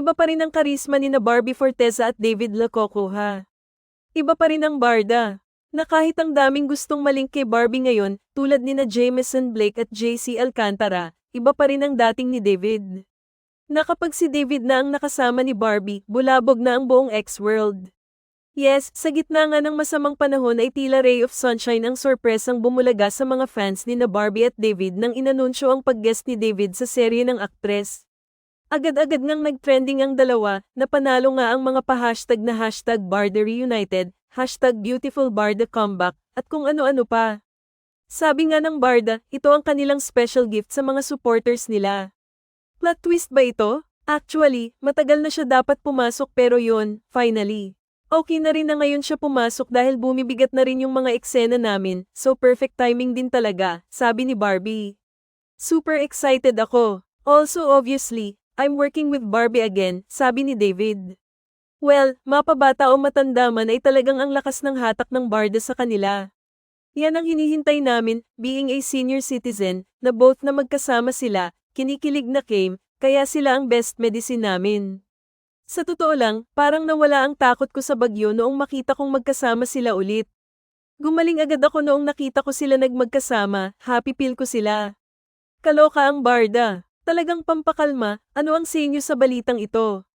Iba pa rin ang karisma ni na Barbie Forteza at David Lacocoha. Iba pa rin ang Barda. Na kahit ang daming gustong malink kay Barbie ngayon, tulad ni na Jameson Blake at JC Alcantara, iba pa rin ang dating ni David. Na si David na ang nakasama ni Barbie, bulabog na ang buong X-World. Yes, sa gitna nga ng masamang panahon ay tila ray of sunshine ang sorpresang bumulaga sa mga fans ni na Barbie at David nang inanunsyo ang pag-guest ni David sa serye ng aktres. Agad-agad ngang nag-trending ang dalawa, na panalo nga ang mga pa-hashtag na hashtag Barda Reunited, hashtag Beautiful Barda Comeback, at kung ano-ano pa. Sabi nga ng Barda, ito ang kanilang special gift sa mga supporters nila. Plot twist ba ito? Actually, matagal na siya dapat pumasok pero yon, finally. Okay na rin na ngayon siya pumasok dahil bumibigat na rin yung mga eksena namin, so perfect timing din talaga, sabi ni Barbie. Super excited ako. Also obviously, I'm working with Barbie again, sabi ni David. Well, mapabata o matanda man ay talagang ang lakas ng hatak ng Barda sa kanila. Yan ang hinihintay namin, being a senior citizen, na both na magkasama sila, kinikilig na came, kaya sila ang best medicine namin. Sa totoo lang, parang nawala ang takot ko sa bagyo noong makita kong magkasama sila ulit. Gumaling agad ako noong nakita ko sila nagmagkasama, happy feel ko sila. Kaloka ang Barda. Talagang pampakalma, ano ang sinyo sa balitang ito?